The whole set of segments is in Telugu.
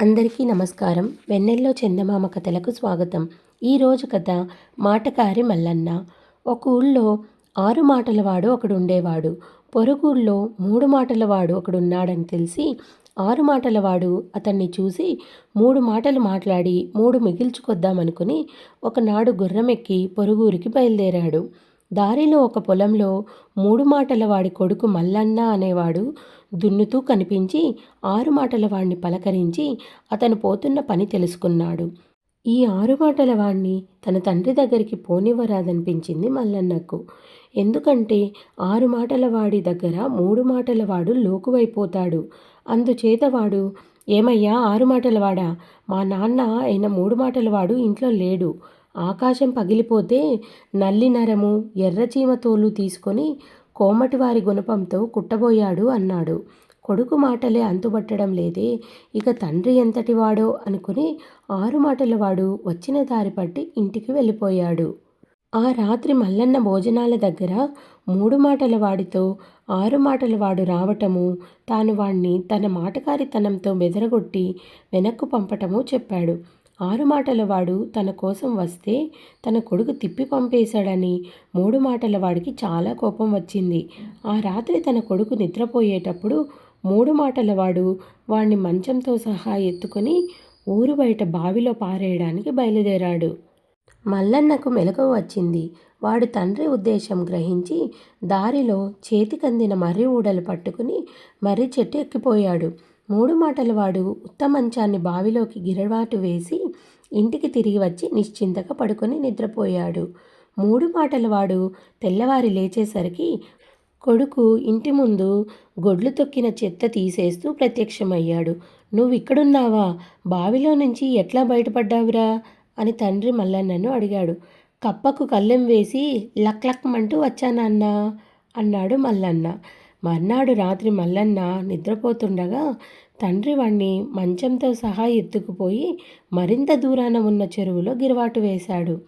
అందరికీ నమస్కారం. వెన్నెల్లో చందమామ కథలకు స్వాగతం. ఈరోజు కథ మాటకారి మల్లన్న. ఒక ఊళ్ళో ఆరు మాటల వాడు ఒకడు ఉండేవాడు పొరుగుళ్ళో మూడు మాటల వాడు ఒకడు ఉన్నాడని తెలిసి ఆరు మాటల వాడు అతన్ని చూసి మూడు మాటలు మాట్లాడి మూడు మిగిల్చుకొద్దామనుకుని ఒకనాడు గుర్రమెక్కి పొరుగురికి బయలుదేరాడు. దారిలో ఒక పొలంలో మూడు మాటల వాడి కొడుకు మల్లన్న అనేవాడు దున్నుతూ కనిపించి ఆరు మాటల వాడిని పలకరించి అతను పోతున్న పని తెలుసుకున్నాడు. ఈ ఆరు మాటల వాణ్ణి తన తండ్రి దగ్గరికి పోనివ్వరాదనిపించింది మల్లన్నకు. ఎందుకంటే ఆరు మాటల వాడి దగ్గర మూడు మాటల వాడు లోకువైపోతాడు. అందుచేత వాడు ఏమయ్యా ఆరు మాటల వాడా? మా నాన్న అయిన మూడు మాటల వాడు ఇంట్లో లేడు. ఆకాశం పగిలిపోతే నల్లి నరము ఎర్రచీమ తోలు తీసుకొని కోమటివారి గుణపంతో కుట్టబోయాడు అన్నాడు. కొడుకు మాటలే అంతుబట్టడం లేదే ఇక తండ్రి ఎంతటివాడో అనుకుని ఆరు మాటల వాడు వచ్చిన దారి పట్టి ఇంటికి వెళ్ళిపోయాడు. ఆ రాత్రి మల్లన్న భోజనాల దగ్గర మూడు మాటల వాడితో ఆరు మాటల వాడు రావటము తాను వాణ్ణి తన మాటకారితనంతో బెదరగొట్టి వెనక్కు పంపటము చెప్పాడు. ఆరు మాటల వాడు తన కోసం వస్తే తన కొడుకు తిప్పి పంపేశాడని మూడు మాటల వాడికి చాలా కోపం వచ్చింది. ఆ రాత్రి తన కొడుకు నిద్రపోయేటప్పుడు మూడు మాటల వాడు వాణ్ణి మంచంతో సహా ఎత్తుకొని ఊరు బయట బావిలో పారేయడానికి బయలుదేరాడు. మల్లన్నకు మెలకువ వచ్చింది. వాడు తండ్రి ఉద్దేశం గ్రహించి దారిలో చేతికందిన మర్రి ఊడలు పట్టుకుని మర్రి చెట్టు ఎక్కిపోయాడు. మూడు మాటల వాడు ఉత్తమంచాన్ని బావిలోకి గిరవాటు వేసి ఇంటికి తిరిగి వచ్చి నిశ్చింతగా పడుకొని నిద్రపోయాడు. మూడు మాటల వాడు తెల్లవారి లేచేసరికి కొడుకు ఇంటి ముందు గొడ్లు తొక్కిన చెత్త తీసేస్తూ ప్రత్యక్షమయ్యాడు. నువ్వు ఇక్కడున్నావా బావిలో నుంచి ఎట్లా బయటపడ్డావురా? అని తండ్రి మల్లన్నను అడిగాడు. కప్పకు కళ్ళెం వేసి లక్ లక్మంటూ వచ్చానన్నా అన్నాడు మల్లన్న. మర్నాడు రాత్రి మల్లన్న నిద్రపోతుండగా తండ్రి వాణ్ణి మంచంతో సహా ఎత్తుకుపోయి మరింత దూరాన ఉన్న చెరువులో గిరవాటు వేశాడు.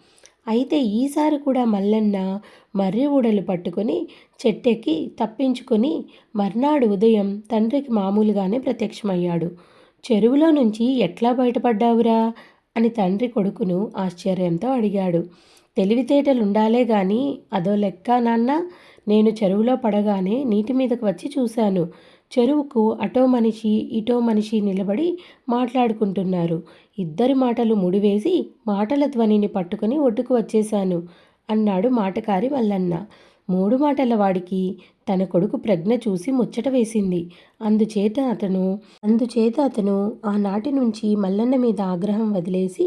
అయితే ఈసారి కూడా మల్లన్న మర్రి ఊడలు పట్టుకొని చెట్టెక్కి తప్పించుకొని మర్నాడు ఉదయం తండ్రికి మామూలుగానే ప్రత్యక్షమయ్యాడు. చెరువులో నుంచి ఎట్లా బయటపడ్డావురా? అని తండ్రి కొడుకును ఆశ్చర్యంతో అడిగాడు. తెలివితేటలుండాలే గాని అదో లెక్క నాన్న? నేను చెరువులో పడగానే నీటి మీదకు వచ్చి చూశాను. చెరువుకు అటో మనిషి ఇటో మనిషి నిలబడి మాట్లాడుకుంటున్నారు. ఇద్దరి మాటలు ముడివేసి మాటల ధ్వనిని పట్టుకుని ఒడ్డుకు వచ్చేశాను అన్నాడు మాటకారి మల్లన్న మూడు మాటల వాడికి తన కొడుకు ప్రజ్ఞ చూసి ముచ్చట వేసింది. అందుచేత అతను అందుచేత అతను ఆనాటి నుంచి మల్లన్న మీద ఆగ్రహం వదిలేసి